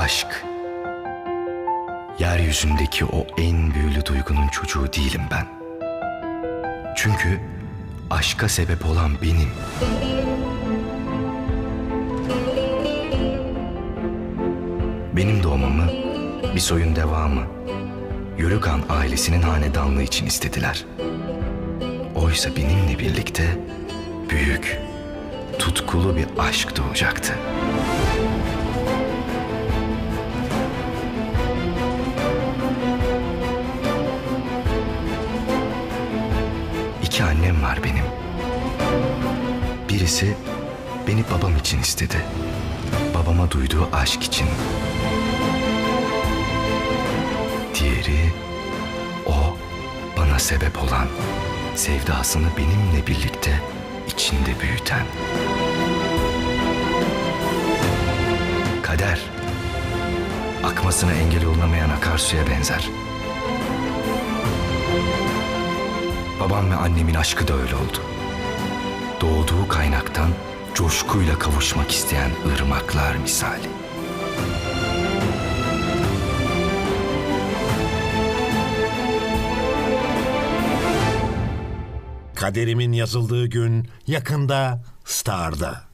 aşk. Yeryüzündeki o en büyülü duygunun çocuğu değilim ben. Çünkü aşka sebep olan benim. Benim doğmamı bir soyun devamı, Yörükan ailesinin hanedanlığı için istediler. Oysa benimle birlikte büyük, tutkulu bir aşk doğacaktı. İki annem var benim. Birisi beni babam için istedi. Babama duyduğu aşk için. Diğeri o bana sebep olan sevdasını benimle birlikte içinde büyüten. Kader akmasına engel olunamayan akarsuya benzer. Babam ve annemin aşkı da öyle oldu. Doğduğu kaynaktan coşkuyla kavuşmak isteyen ırmaklar misali. Kaderimin yazıldığı gün yakında Star'da.